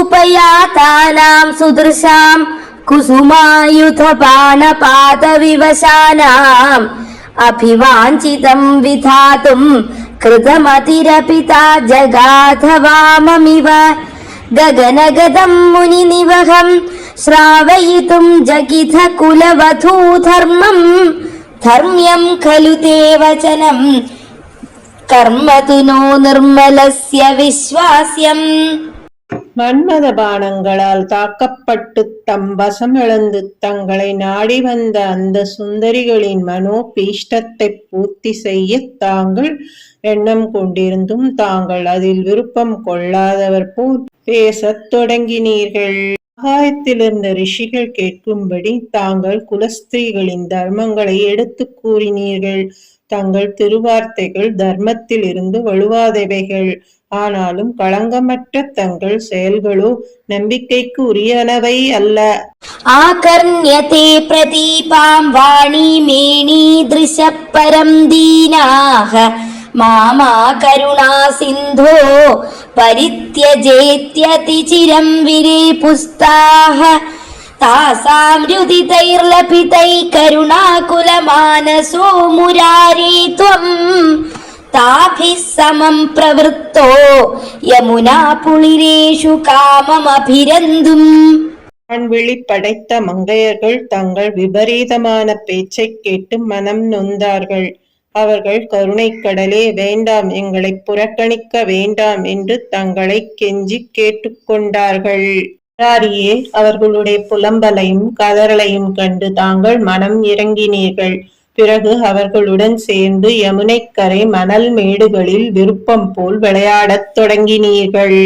उपयातानां सुदृशां कुसुमायुधपानपातविवशानाम् अभिवाञ्छितं विधातुं कृतमतिरपिता जगाथ वाममिव गगनगदं मुनिनिवहं श्रावयितुं जगिथ कुलवधूधर्मम् धर्म्यं खलु ते वचनम् कर्म तु नो निर्मलस्य विश्वास्यम् மன்மத பானங்களால் தாக்கப்பட்டு தம் வசம் இழந்து தங்களை நாடி வந்த அந்த சுந்தரிகளின் மனோ பீஷ்டத்தை பூர்த்தி செய்ய தாங்கள் எண்ணம் கொண்டிருந்தும் தாங்கள் அதில் விருப்பம் கொள்ளாதவர் போல் பேசத் தொடங்கினீர்கள். ஆகாயத்திலிருந்த ரிஷிகள் கேட்கும்படி தாங்கள் குலஸ்திரீகளின் தர்மங்களை எடுத்துக் கூறினீர்கள். தங்கள் திருவார்த்தைகள் தர்மத்தில் இருந்து வலுவாதவைகள். ஆனாலும் களங்கமற்ற தங்கள் செயல்களோ நம்பிக்கைக்கு உரியனவை அல்ல. ஆகர்ணியதே பிரதீபாம் வாணி மேனி திருஷப்பரம் தீனாக. மாமா கருணா சிந்தோ பரித்தியஜேத்யதி சிரம் விரே புஸ்தாக तासां रुदितैर्लपितैः करुणाकुलमानसो मुरारे त्वम् ताभिः समं प्रवृत्तो यमुना पुलिरेषु काममभिरन्तुम् ஆண்விழி படைத்த மங்கையர்கள் தங்கள் விபரீதமான பேச்சைக் கேட்டு மனம் நொந்தார்கள் அவர்கள் கருணைக்கடலே வேண்டாம் எங்களை புறக்கணிக்க வேண்டாம் என்று தங்களை கெஞ்சி கேட்டுக்கொண்டார்கள் முராரியே அவர்களுடைய புலம்பலையும் கதறலையும் கண்டு தாங்கள் மனம் இறங்கினீர்கள். பிறகு அவர்களுடன் சேர்ந்து யமுனைக்கரை மணல் மேடுகளில் விருப்பம் போல் விளையாடத் தொடங்கினீர்கள்.